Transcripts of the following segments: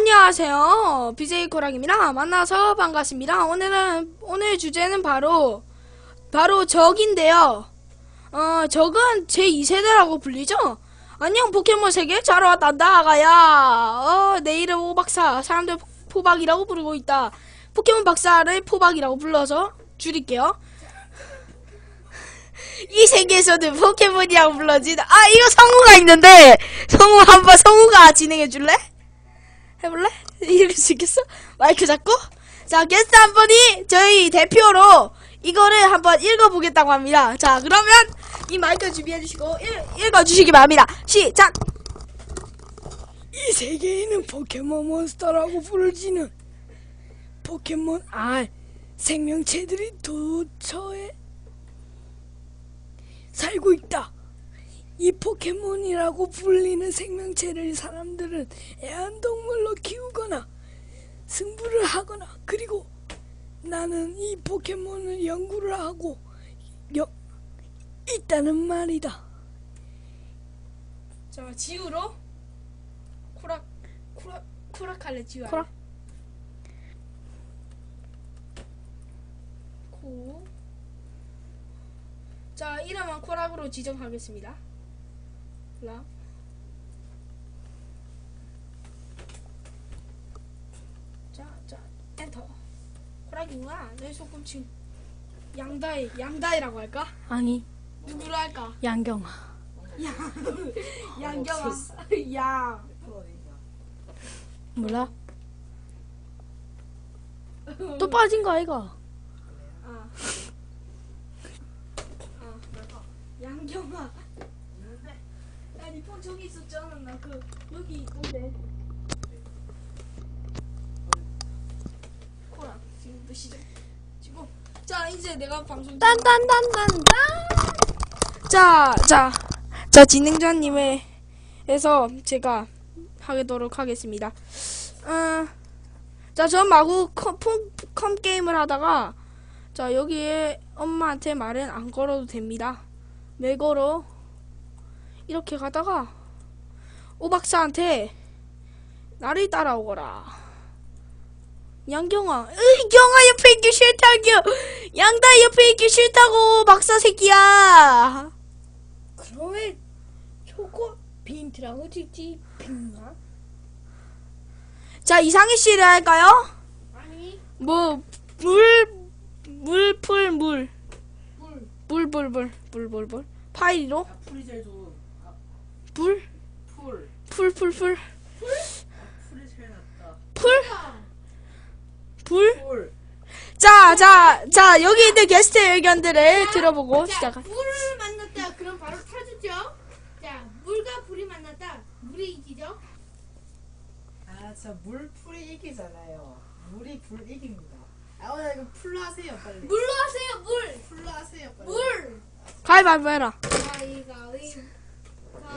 안녕하세요. BJ 코락입니다. 만나서 반갑습니다. 오늘은, 오늘 주제는 바로, 바로 적인데요. 어, 적은 제2세대라고 불리죠? 안녕, 포켓몬 세계 잘 왔다, 나가야. 어, 내 이름 오박사. 사람들 포박이라고 부르고 있다. 포켓몬 박사를 포박이라고 불러서 줄일게요. 이 세계에서는 포켓몬이라고 불러진, 아, 이거 성우가 있는데, 성우 한번 성우가 진행해 줄래? 해볼래? 이럴 수 있겠어? 마이크 잡고? 자, 게스트 한 분이 저희 대표로 이거를 한번 읽어보겠다고 합니다. 자, 그러면 이 마이크 준비해주시고 읽, 읽어주시기 바랍니다. 시작! 이 세계에는 포켓몬 몬스터라고 부르지는 포켓몬 알 생명체들이 도처에 살고 있다. 이 포켓몬이라고 불리는 생명체를 사람들은 애완동물로 키우거나 승부를 하거나 그리고 나는 이 포켓몬을 연구를 하고 여, 있다는 말이다. 자, 지우로 코락, 코락할래, 지우. 할래? 코락. 코. 자, 이름은 코락으로 지정하겠습니다. 락. 자, 자, 엔터. 코락이구나. 내 소꿈치. 양다이, 양다이라고 할까? 아니 누구로 할까? 양경아. 양경아. 양. 몰라? 또 빠진 거 아이가? 아. 아, 양경아. 아니, 폰 저기 있었잖아. 나 그, 여기 있던데. 코라, 지금부터 시작. 지금. 자, 이제 내가 방송. 딴딴딴딴딴. 자, 자. 자, 진행자님의, 해서 제가 하도록 하겠습니다. 어, 자, 전 마구 컴 게임을 하다가, 자, 여기에 엄마한테 말은 안 걸어도 됩니다. 왜 걸어? 이렇게 가다가, 오박사한테, 나를 따라오거라. 양경아, 으이, 경아 옆에 있기 싫다고! 양다 옆에 있기 싫다고, 박사 새끼야! 왜 초코 빈트라고 찍지? 빈가? 자, 이상희 씨를 할까요? 아니 뭐, 물, 물, 풀, 물. 물. 물, 물, 물, 물, 물, 물. 파이로? 아, 불? 풀. 풀, 풀, 풀. 풀이 제일 낫다. 풀? 불? 풀. 자, 자, 자, 여기 있는 게스트 의견들을 들어보고 시작하. 물을 만났다. 그럼 바로 타주죠. 자, 물과 불이 만났다. 물이 이기죠. 아, 저 물 풀이 이기잖아요. 물이 불 이깁니다. 아, 오늘 이거 풀로 하세요, 빨리. 물로 하세요. 물. 풀로 하세요, 빨리. 물. 가위바위보 해라. 가위가위.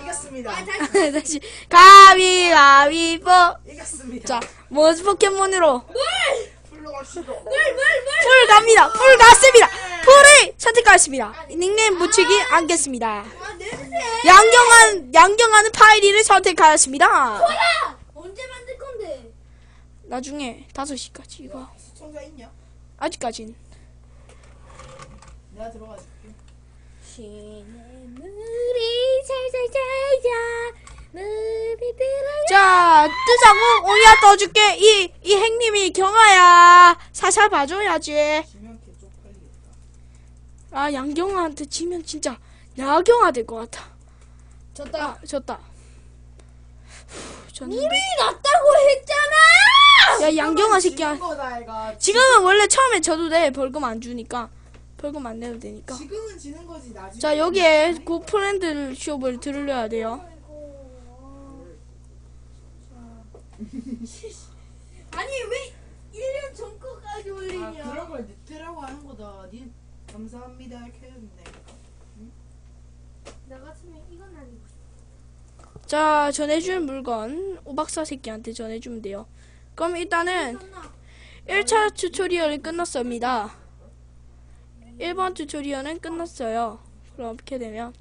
이겼습니다. 아, 다시. 다시. 가위바위보. 이겼습니다. 자, 뭐 포켓몬으로. 풀로 갑시다. 물, 물, 물. 풀 갑니다. 풀 갔습니다. 풀을 선택하였습니다. 닉네임 붙이기 않겠습니다. 아, 냄새. 양경한, 양경하는 파이리를 선택하였습니다. 뭐야? 언제 만들 건데? 나중에 5시까지 이거. 시청자 있냐? 아직까진. 내가 들어가 줄게. 물이 살살살살 물이 들어. 자, 뜨자고 오야 떠줄게. 이, 이 행님이 경아야. 살살 봐줘야지. 아, 양경아한테 지면 진짜 야경아 될 것 같아. 졌다. 아, 졌다. 후, 졌는데. 물이 났다고 했잖아. 야, 양경아 새끼야. 지금은 원래 처음에 져도 돼. 벌금 안 주니까. 벌금 안 내도 되니까. 지금은 지는 거지, 나중에. 자, 여기에 그 프렌드 숍을 들려야 돼요. 아니 왜 1년 전 거까지 아, 올리냐? 그런 걸 늑대라고 하는 거다. 니 감사합니다. 이렇게 된다. 나 같으면 이건 아니고. 자, 전해줄 물건 오박사 새끼한테 전해주면 돼요. 그럼 일단은 1차 튜토리얼이 끝났습니다. 1번 튜토리얼은 끝났어요. 그럼 이렇게 되면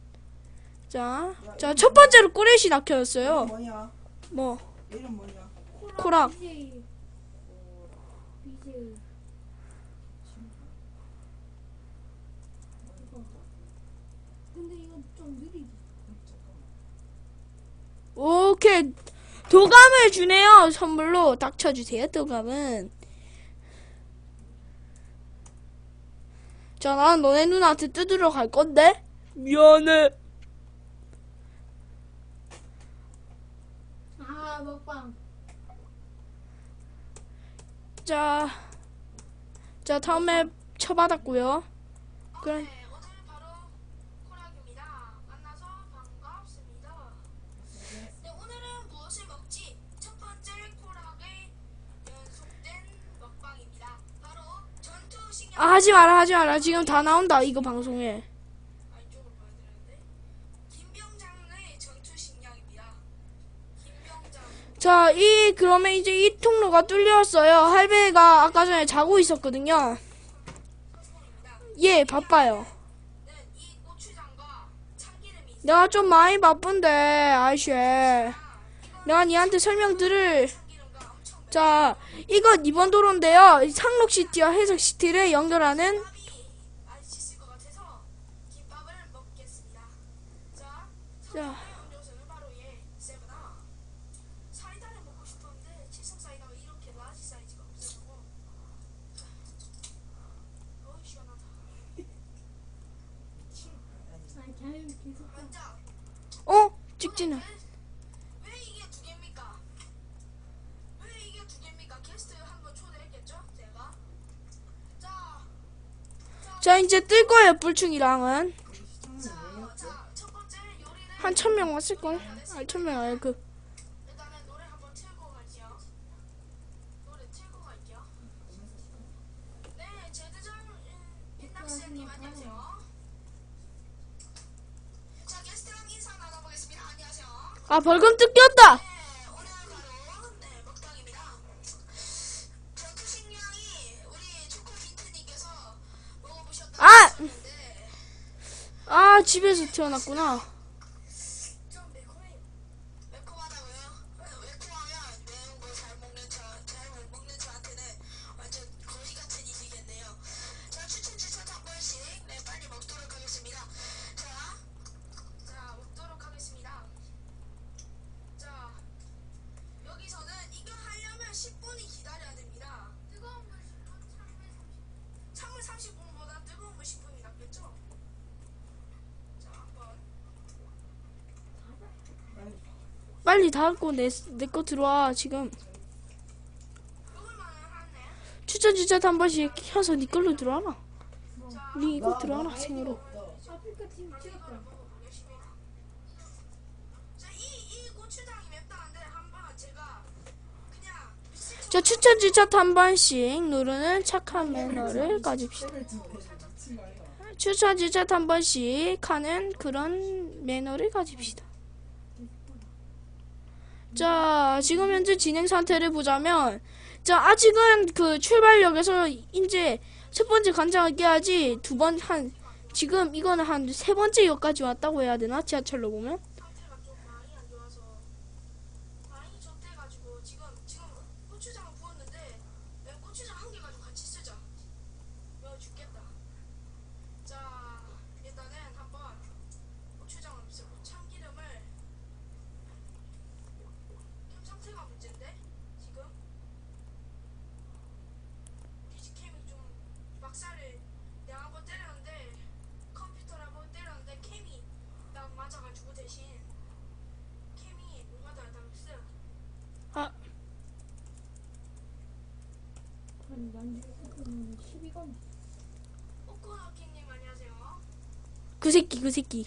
자, 자, 첫 번째로 꼬레시 낙혀였어요. 뭐, 이름 뭐냐? 코락. 느리지. 오케이. 도감을 주네요. 선물로 닥쳐주세요. 도감은. 자, 난 너네 누나한테 뜯으러 갈 건데. 미안해. 아 먹방. 자, 자 다음에 쳐받았고요. 그럼 네, 오늘 바로 코락입니다. 만나서 반갑습니다. 네, 오늘은 무엇을 먹지? 첫 번째 코락의 연속된 먹방입니다. 바로 전투 식량. 아 하지 마라 하지 마라 지금 다 나온다 이거 방송에. 자, 이 그러면 이제 이 통로가 뚫렸어요. 할배가 아까 전에 자고 있었거든요. 예, 바빠요. 내가 좀 많이 바쁜데, 아이씨. 내가 니한테 설명 들을. 자, 이건 이번 도로인데요. 상록시티와 해석시티를 연결하는. 자, 자. 음료수는 바로 얘 세븐아. 사이다를 먹고 싶었는데 칠성 사이다가 이렇게 라지 사이즈가 없어서 어이 시원하다. 아 자유 계속. 완자. 어? 찍지는. 왜 이게 두 개입니까? 왜 이게 두 개입니까? 게스트 한번 초대했겠죠? 제가. 자, 자, 이제 뜰 거예요, 뿔충이랑은. 한 천명 왔을걸? 아, 천명 아니, 그. 일단은 노래 한 아, 집에서 태어났구나. 빨리 닫고 내, 내 거 들어와, 지금. 추천 추천 한 번씩 켜서 니 걸로 들어와라. 니 이거 들어와라, 생으로. 자, 추천 추천 한 번씩 누르는 착한 매너를 가집시다. 추천 추천 한 번씩 하는 그런 매너를 가집시다. 자, 지금 현재 진행 상태를 보자면, 자, 아직은 그 출발역에서 이제 첫 번째 간장을 깨야지 두 번, 한, 지금 이거는 한 세 번째 역까지 왔다고 해야 되나? 지하철로 보면? 상태가 좀 많이 안 좋아서 많이 젖대가지고 지금 지금 고추장을 부었는데 내가 고추장 한 개 가지고 같이 쓰자. 매워 죽겠다. 자, 일단은 한번 고추장을 쓰고 참기름을 캠 상태가 문제인데 지금 디지캠이 좀 막살을 내가 한번 때렸는데 컴퓨터를 한번 때렸는데 캠이 딱 맞아가지고 대신 캠이 뭔가 달달했어요. 아, 아니 난 12건. 오코노키님 안녕하세요. 그 새끼, 그 새끼.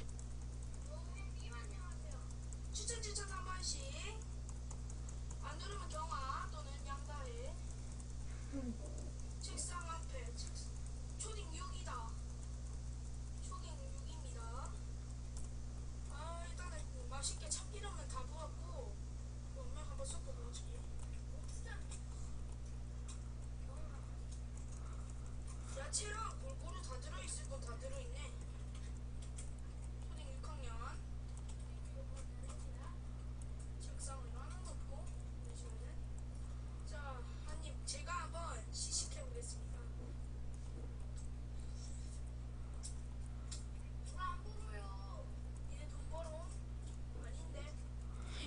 파츠랑 골고루 다 들어있을 거 이거는 거고 잠시만요. 자 피카츄다,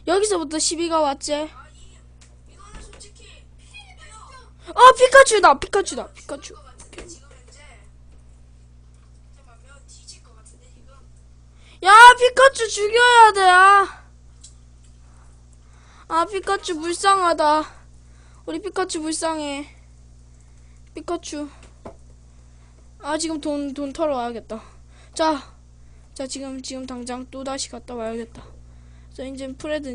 여기서부터 시비가 왔지? 어 피카츄다 피카츄다 피카츄. 죽여야 돼. 아, 아 피카츄 불쌍하다. 우리 피카츄 불쌍해. 피카츄. 아 지금 돈 돈 털어 와야겠다. 자, 자 지금 지금 당장 또 다시 갔다 와야겠다. 저 이제 프레드.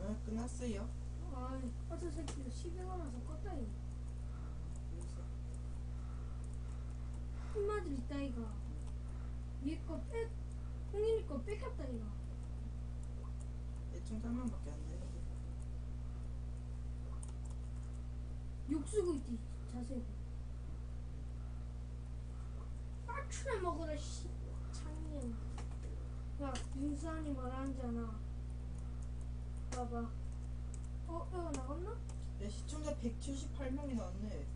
응, 끝났어요. 아, 어저 새끼 12원 와서 껐다 이. 한마디 있다 이가. 위에 거 뺏, 홍인이 거 뺏겼다 이가. 대충 3만밖에 안 돼. 욕 쓰고 있지 자세히. 빡추나 먹어라 씨. 창년. 야 윤수한이 말하는 잖아. 봐봐. 어, 이거 나갔나? 내 시청자 178명이 나왔네.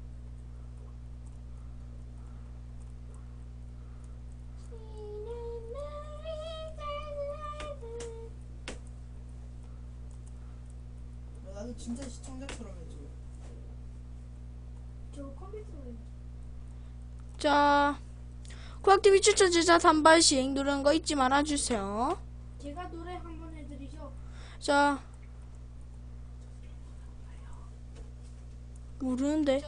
야, 나도 진짜 시청자처럼 해줘. 저 컴퓨터로 해. 자, 코악티비 추천 제자 단발씩 누르는 거 잊지 말아주세요. 제가 노래 한번 해드리죠. 자, 모르는데.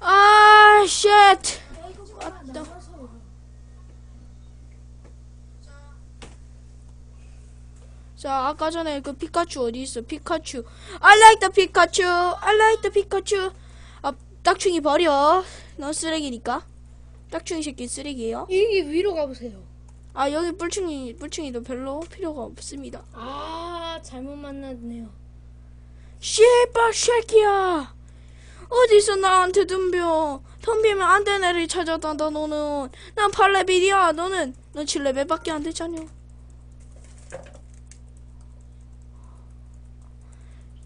아, 쉣. 왔다. 나가서 이거. 자, 아까 전에 그 피카츄 어디 있어? 피카츄. I like the 피카츄. I like the 피카츄. 아, 딱충이 버려. 넌 쓰레기니까. 딱충이 새끼 쓰레기예요. 여기 위로 가보세요. 아, 여기 뿔충이 뿔충이도 별로 필요가 없습니다. 아 잘못 만났네요. 씨발 새끼야. 어디서 나한테 덤벼. 덤비면 안 되는 애를 찾아다다 너는. 난 8레벨이야. 너는 넌 7레벨밖에 안 되잖여.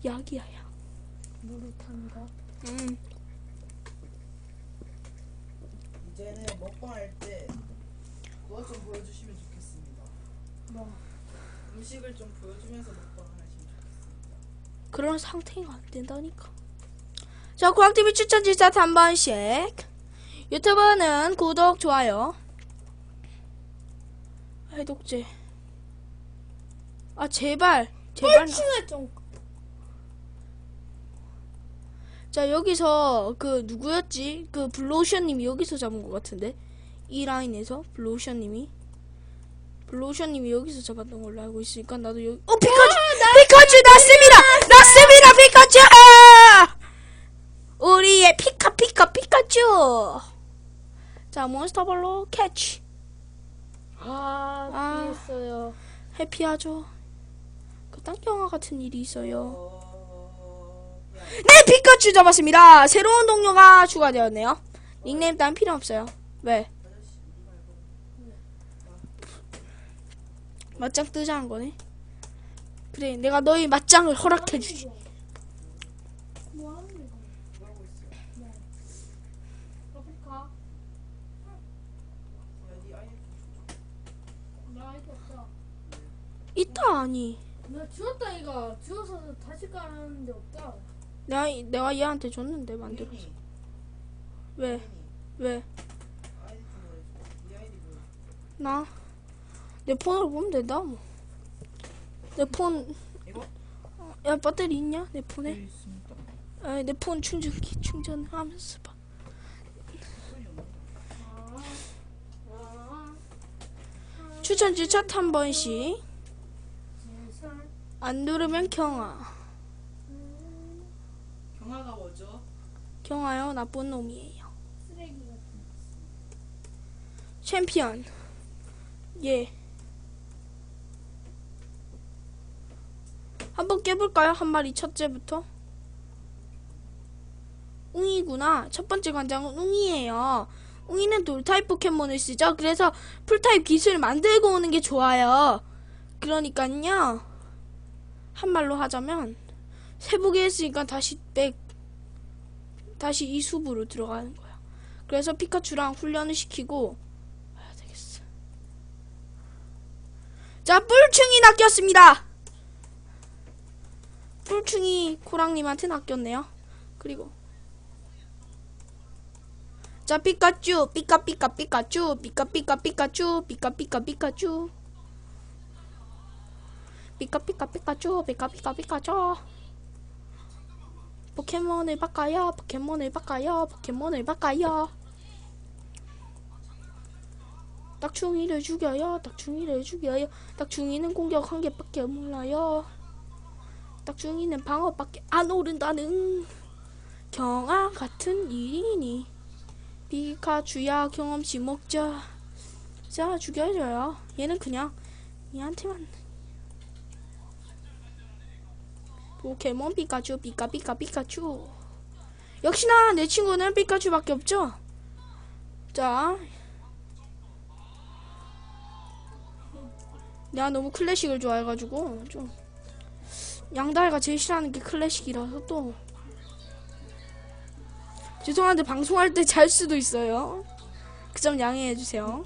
약이야 약. 무릇한가? 음. 이제는 먹방할 때 그것 좀 보여주시면 좋겠습니다. 뭐? 음식을 좀 보여주면서 먹방을 하시면 좋겠습니다. 그런 상태가 안 된다니까. 자, 고학TV 추천지사 한 번씩. 유튜브는 구독, 좋아요. 해독제. 아, 제발. 제발. 뻘쭘해 좀. 자, 여기서 그 누구였지? 그 블로우션님이 여기서 잡은 것 같은데. 이 라인에서 블로우션님이. 블로우션님이 여기서 잡았던 걸로 알고 있으니까 나도 여기. 어, 피카츄! 피카츄 났습니다! 났습니다, 피카츄! 우리의 피카 피카 피카츄. 자, 몬스터볼로 캐치. 아, 아. 피했어요. 해피하죠. 그딴 경화 같은 일이 있어요. 네, 피카츄 잡았습니다. 새로운 동료가 추가되었네요. 닉네임 딴 필요 없어요. 왜? 맞짱 뜨자는 거네. 그래, 내가 너희 맞짱을 허락해주지. 있다, 아니. 나 주웠다 이거. 주워서 다시 깔았는데 없다. 내가, 내가 얘한테 줬는데, 만들어. 니 왜? 왜? 네. 나? 내 폰으로 보면 된다, 뭐. 내 폰, 이거? 야, 배터리 있냐? 내 폰에? 있습니다. 아, 내 폰 충전기 충전하면서 봐. 소리 없네. 아, 아, 추천지 첫한 번씩. 안 누르면 경아. 음, 경화가 뭐죠? 경아요, 나쁜 놈이에요. 쓰레기 같은. 챔피언. 예. 한번 깨볼까요? 한 마리 첫째부터. 웅이구나. 첫 번째 관장은 웅이에요. 웅이는 돌타입 포켓몬을 쓰죠. 그래서 풀타입 기술을 만들고 오는 게 좋아요. 그러니까요. 한 말로 하자면 세 보기 했으니까 다시 백 다시 이 숲으로 들어가는 거야. 그래서 피카츄랑 훈련을 시키고 해야 되겠어. 자, 뿔충이 낚였습니다. 뿔충이 코랑님한테 낚였네요. 그리고 자, 피카츄, 피카 피카 피카츄, 피카 피카 피카츄, 피카 피카 피카츄. 피카 피카 피카츄, 피카 피카 피카츄. 포켓몬을 바꿔요, 포켓몬을 바꿔요, 포켓몬을 바꿔요. 딱충이를 죽여요, 딱충이를 죽여요. 딱충이는 공격 한 개밖에 몰라요. 딱충이는 방어밖에 안 오른다는 경아 같은 일이니. 피카츄야 경험치 먹자. 자 죽여줘요. 얘는 그냥 얘한테만. 포켓몬 피카츄 피카 피카 피카츄. 역시나 내 친구는 피카츄밖에 없죠. 자. 내가 너무 클래식을 좋아해가지고 좀 양다이가 제일 싫어하는 게 클래식이라서 또 죄송한데 방송할 때 잘 수도 있어요. 그 점 양해해 주세요.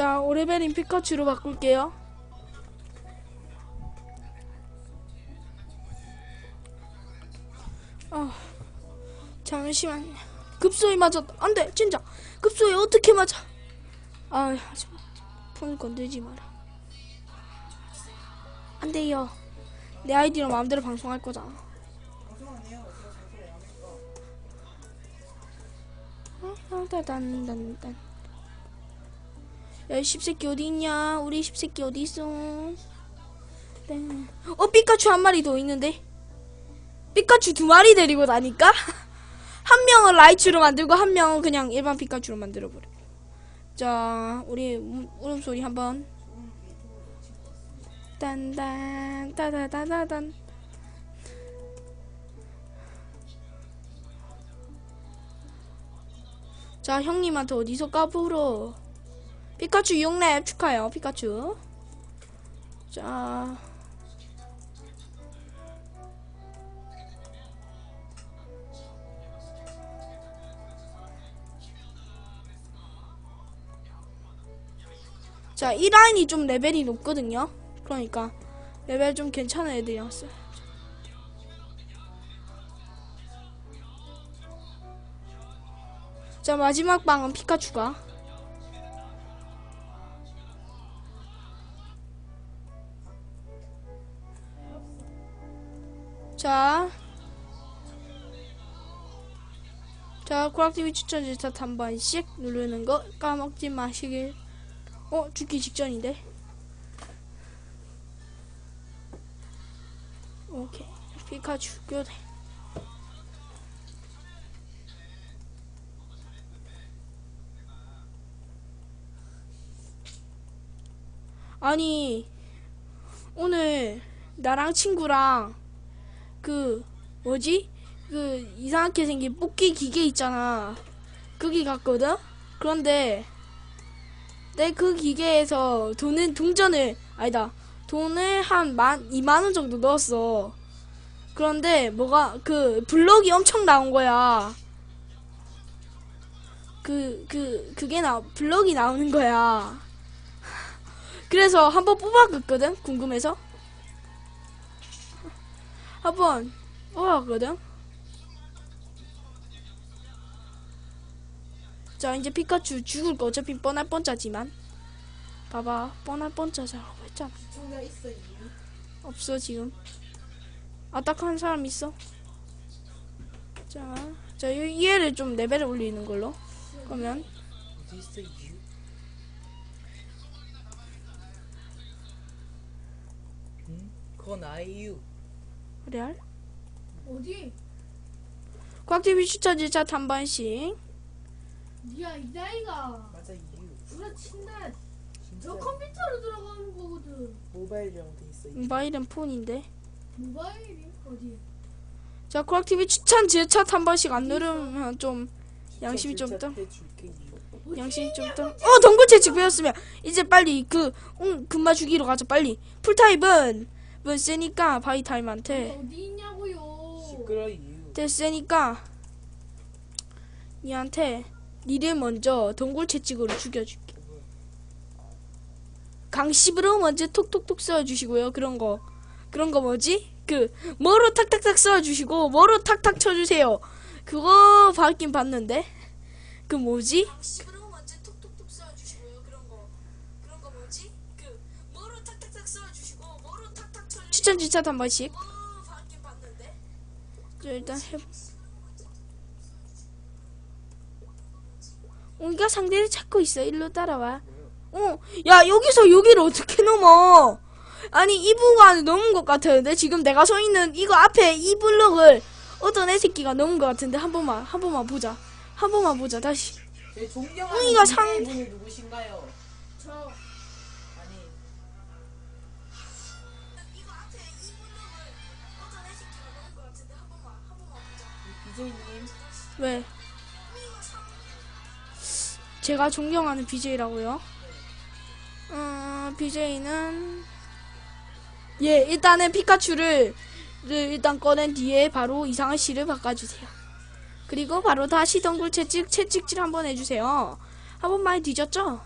자, 오레벨인 피카츄로 바꿀게요. 아, 잠시만. 급소에 맞았다. 안 돼, 진짜. 급소에 어떻게 맞아? 아, 하지 마. 폰을 건들지 마라. 안 돼요. 내 아이디로 마음대로 방송할 거잖아. 방송 안해 야, 이 십새끼 어디 있냐? 우리 십새끼 어디 있어? 네. 어, 피카츄 한 마리 더 있는데? 피카츄 두 마리 데리고 다니까? 한 명은 라이츄로 만들고 한 명은 그냥 일반 피카츄로 만들어버려. 자, 우리 음- 울음소리 한번. 딴딴, 따다다다단. 자, 형님한테 어디서 까불어? 피카츄 6렙 축하해요, 피카츄. 자. 자, 이 라인이 좀 레벨이 높거든요. 그러니까 레벨 좀 괜찮은 애들이 왔어요. 자, 마지막 방은 피카츄가. 자. 자, 코락TV 추천 질ታት 한 번씩 누르는 거 까먹지 마시길. 어, 죽기 직전인데. 오케이. 피카츄 교대. 아니, 오늘 나랑 친구랑 그 뭐지? 그 이상하게 생긴 뽑기 기계 있잖아. 거기 갔거든? 그런데 내 그 기계에서 돈을 동전을 아니다. 돈을 한 만, 2만 원 정도 넣었어. 그런데 뭐가 그 블럭이 엄청 나온 거야. 그 그 그게 나 블럭이 나오는 거야. 그래서 한번 뽑아봤거든 궁금해서 한번 뽑아봤거든 자 이제 피카츄 죽을 거 어차피 뻔할 뻔짜지만 봐봐 뻔할 뻔짜자라고 했잖아. 없어 지금 아딱한 사람 있어 자, 자 애를 좀 레벨을 올리는 걸로 그러면? 그건 아이유. 레알 어디? 꽉TV 추천 한 번씩 니야 이 나이가 맞아 이유. 누나 친다. 진짜 저 컴퓨터로 들어가는 거거든. 모바일이랑 돼 있어. 모바일은 폰인데 모바일이 어디? 자, 코락TV 추천 한 번씩 안 누르면 좀 양심이 좀 진짜 떠. 해줄게 이유. 양심 좀 더. 어 동굴 채찍 배웠으면 이제 빨리 그 응, 금마 죽이러 가자 빨리. 풀타입은 뭐 세니까 바이타임한테 어디 있냐고요. 시끄러 이유. 됐으니까 니한테 니를 먼저 동굴 채찍으로 죽여줄게. 강씹으로 먼저 톡톡톡 쏘아주시고요. 그런 거 그런 거 뭐지? 그 뭐로 탁탁탁 쏘아주시고 뭐로 탁탁 쳐주세요. 그거 받긴 봤는데 그 뭐지? 추천 주차 한 번씩. 일단 해. 우리가 상대를 찾고 있어. 일로 따라와. 어, 야 여기서 여기를 어떻게 넘어? 아니 이 부분을 넘은 것 같았는데 지금 내가 서 있는 이거 앞에 이 블럭을 어떤 애 새끼가 넘은 것 같은데 한 번만 한 번만 보자. 한 번만 보자 다시. 제 존경하는 웅이가 상- 분이 누구신가요? BJ님 왜? 제가 존경하는 BJ라고요? 음, BJ는 예, 일단은 피카츄를 를 일단 꺼낸 뒤에 바로 이상한 씨를 바꿔주세요. 그리고 바로 다시 덩굴 채찍 채찍질 한번 해주세요. 한번 많이 뒤졌죠?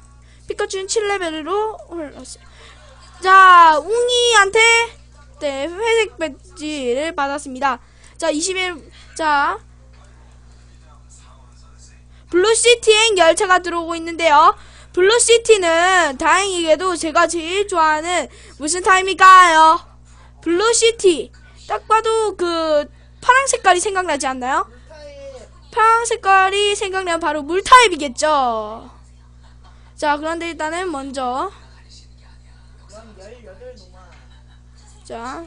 피카츄는 7레벨로 올랐어요. 자, 웅이한테 네, 회색 배지를 받았습니다. 자, 21, 자, 블루시티행 열차가 들어오고 있는데요. 블루시티는 다행히게도 제가 제일 좋아하는 무슨 타입일까요? 블루시티. 딱 봐도 그 파랑 색깔이 생각나지 않나요? 파랑 색깔이 생각나면 바로 물 타입이겠죠. 자, 그런데 일단은 먼저 그럼 18 노마 자,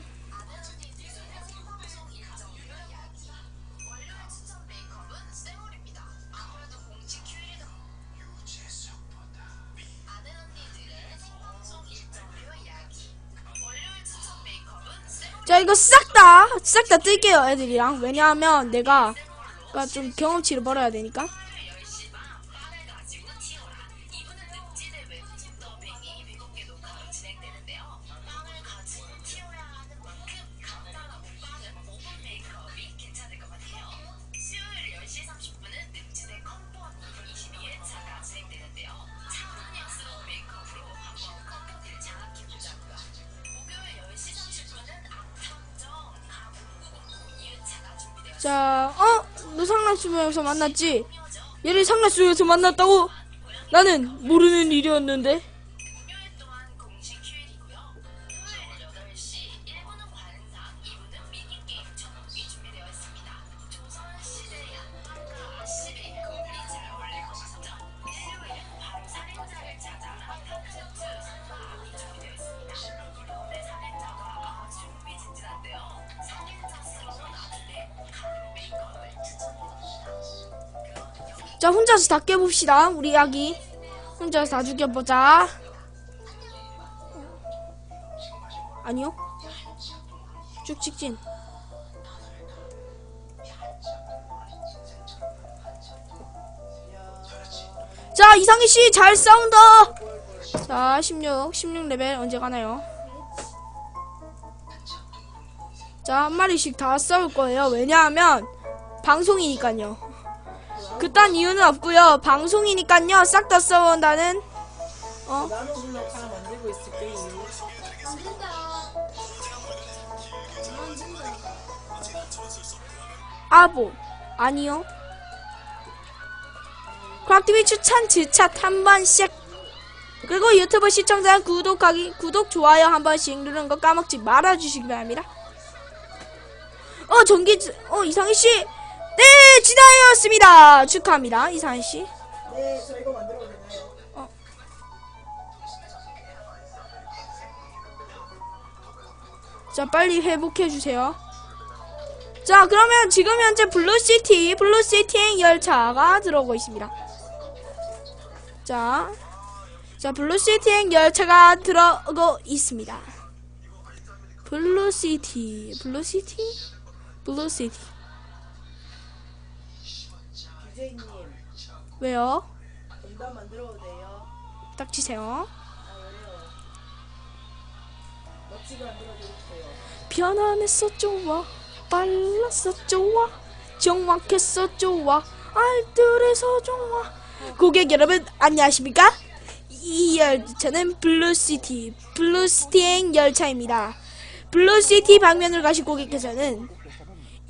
자 이거 싹 다. 싹 다 뜰게요 애들이랑. 왜냐하면 내가 그러니까 좀 경험치를 벌어야 되니까 상라수에서 만났지? 얘를 상라수에서 만났다고? 나는 모르는 일이었는데. 자, 혼자서 다 깨봅시다. 우리 아기. 혼자서 다 죽여보자. 아니요. 쭉 직진. 자, 이상희 씨 잘 싸운다. 자, 16, 16레벨 언제 가나요? 자, 한 마리씩 다 싸울 거예요. 왜냐하면 방송이니까요. 그딴 이유는 없고요. 방송이니까요. 싹다 싸운다는 어? 아보 아니요. 크락TV 추천 지차 한 번씩 그리고 유튜브 시청자 구독하기 구독 좋아요 한 번씩 누르는 거 까먹지 말아주시기 바랍니다. 어 전기 어 이상희 씨, 네 진화였습니다. 축하합니다 이상희 씨. 네 저 이거 만들어도 되나요? 자, 빨리 회복해 주세요. 자, 그러면 지금 현재 블루시티, 블루시티행 열차가 들어오고 있습니다. 자, 자, 블루시티행 열차가 들어오고 있습니다. 블루시티, 블루시티, 블루시티. BJ님 왜요? 2단 만들어도 돼요. 닥치세요. 아 그래요. 멋지게 만들어드릴게요. 편안했어 좋아 빨랐어 좋아 정확했어 좋아 알뜰해서 좋아 고객 여러분 안녕하십니까 이 열차는 블루시티 블루스팅 열차입니다 블루시티 방면을 가실 고객께서는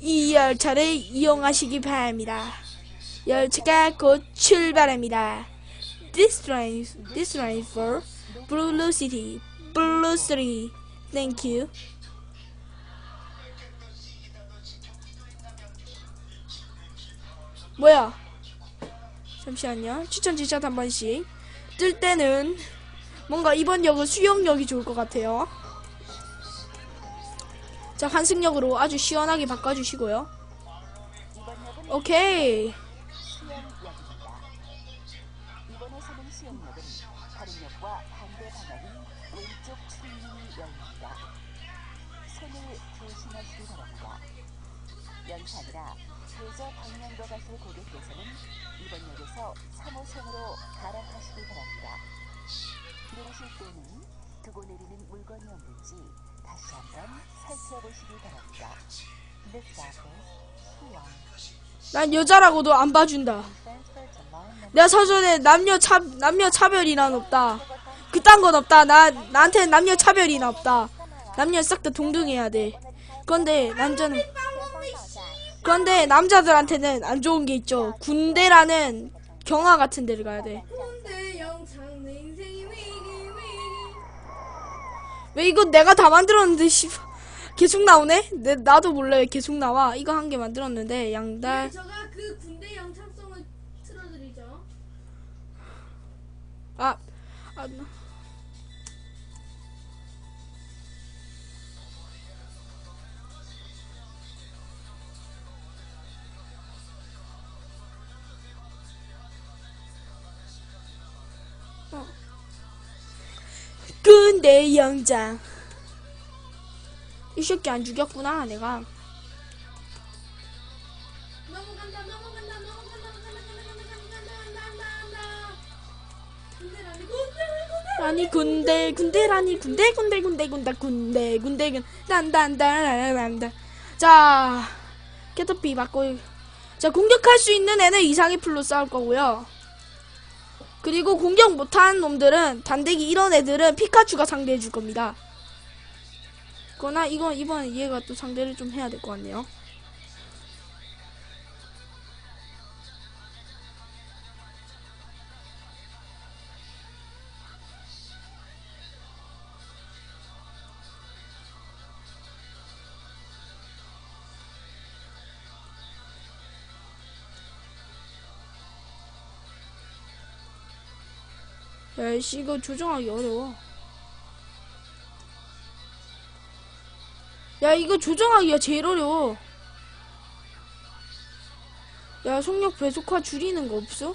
이 열차를 이용하시기 바랍니다 열차가 곧 출발합니다 This train, this train for Blue City, Blue City. Thank you. 뭐야? 잠시만요. 추천 지샷 한 번씩. 뜰 때는 뭔가 이번 역은 수영역이 좋을 것 같아요. 자, 환승역으로 아주 시원하게 바꿔주시고요. 오케이. 연산이라 대저 방면으로 가실 고객께서는 이번 역에서 3호선으로 갈아타시기 바랍니다. 내리실 때는 두고 내리는 물건이 없는지 다시 한번 살펴보시기 바랍니다. This office. 난 여자라고도 안 봐준다. 내가 사전에 남녀 차 남녀 차별이란 없다. 그딴 건 없다. 나 나한테는 남녀 차별이나 없다. 남녀 싹 다 동등해야 돼. 그런데 남자는 그런데 남자들한테는 안 좋은 게 있죠. 군대라는 경화 같은 데를 가야 돼. 근데 영창 내 인생이 위기 위기 왜 이거 내가 다 만들었는데 씨 계속 나오네? 내, 나도 몰래 왜 계속 나와. 이거 한 개 만들었는데 양달 제가 그 군대 영창성을 틀어드리죠 아, 아 어. 근데 영장. 이 새끼 안 죽였구나 내가. 아니 군대 군대라니 군대 군대 군대 군대 군대 군대 군 난단단단단단 자 캐터피 맞고 자 공격할 수 있는 애는 이상의 풀로 싸울 거고요 그리고 공격 못한 놈들은 단대기 이런 애들은 피카츄가 상대해 줄 겁니다. 그러나 이건 이번 얘가 또 상대를 좀 해야 될 것 같네요 야씨 이거 조정하기 어려워 야 이거 조정하기가 제일 어려워 야 속력 배속화 줄이는 거 없어?